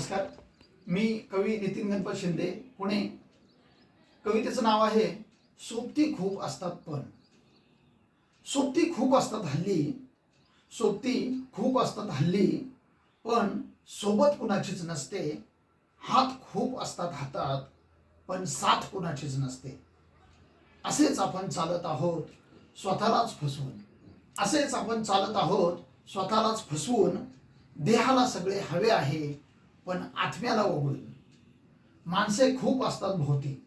नमस्कार. मी कवी नितीन गणपत शिंदे पुणे. कवितेचं नाव आहे सोबती खूप असतात पण. सोबती खूप असतात हल्ली. सोबती खूप असतात हल्ली पण सोबत कुणाचीच नसते. हात खूप असतात हातात पण साथ कुणाचीच नसते. असेच आपण चालत आहोत स्वतःलाच फसवून. असेच आपण चालत आहोत स्वतःलाच फसवून. देहाला सगळे हवे आहे पण आत्म्याला वगळून माणसे खूप असतात भोवती.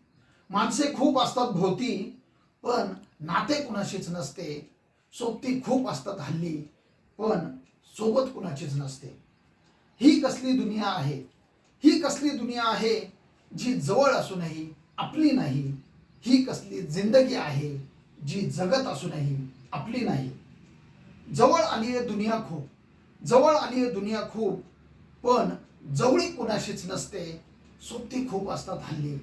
माणसे खूप असतात भोवती पण नाते कुणाशीच नसते. सोबती खूप असतात हल्ली पण सोबत कुणाचीच नसते. ही कसली दुनिया आहे? ही कसली दुनिया आहे जी जवळ असूनही आपली नाही? ही कसली जिंदगी आहे जी जगत असूनही आपली नाही? जवळ आली आहे दुनिया खूप जवळ आली आहे दुनिया खूप पण जवळी कुणाशीच नसते. सोबती खूप असतात हल्ली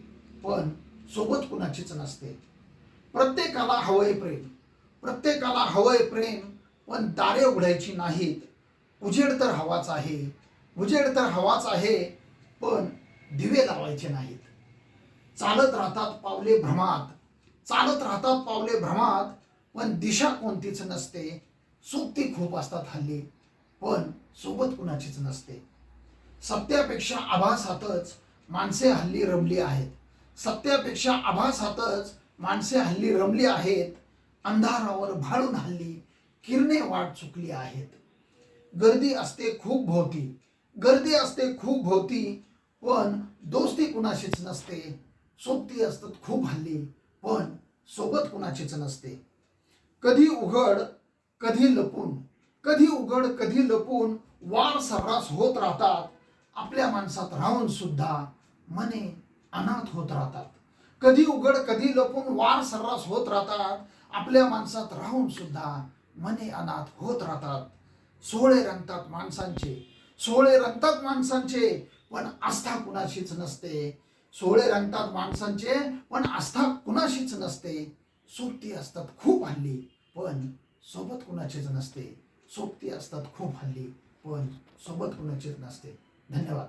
पण सोबत कुणाचीच नसते. प्रत्येकाला हवंय प्रेम. प्रत्येकाला हवंय प्रेम पण दारे उघडायची नाहीत. उजेड तर हवाच आहे. उजेड तर हवाच आहे पण दिवे लावायचे नाहीत. चालत राहतात पावले भ्रमात. चालत राहतात पावले भ्रमात पण दिशा कोणतीच नसते. सोबती खूप असतात हल्ली पण सोबत कुणाचीच नसते. सत्यापेक्षा आभासातच माणसे हल्ली रमली आहेत. सत्यापेक्षा आभासातच माणसे हल्ली रमली आहेत. अंधारावर भाळून हल्ली किरणे वाट चुकली आहेत. गर्दी असते खूप भोवती. गर्दी असते खूप भोवती पण दोस्ती कुणाशीच नसते. सोबती असतात खूप हल्ली पण सोबत कुणाचीच नसते. कधी उघड कधी लपून. कधी उघड कधी लपून वार सर्रास होत राहतात. आपल्या माणसात राहून सुद्धा मने अनाथ होत राहतात. कधी उघड कधी लपून वार सर्रास होत राहतात. आपल्या माणसात राहून सुद्धा मने अनाथ होत राहतात. सोहळे रंगतात माणसांचे. सोहळे रंगतात माणसांचे पण आस्था कुणाशीच नसते. सोहळे रंगतात माणसांचे पण आस्था कुणाशीच नसते. सोबती असतात खूप हल्ली पण सोबत कुणाचीच नसते. सोबती असतात खूप हल्ली पण सोबत कुणाचीच नसते. धन्यवाद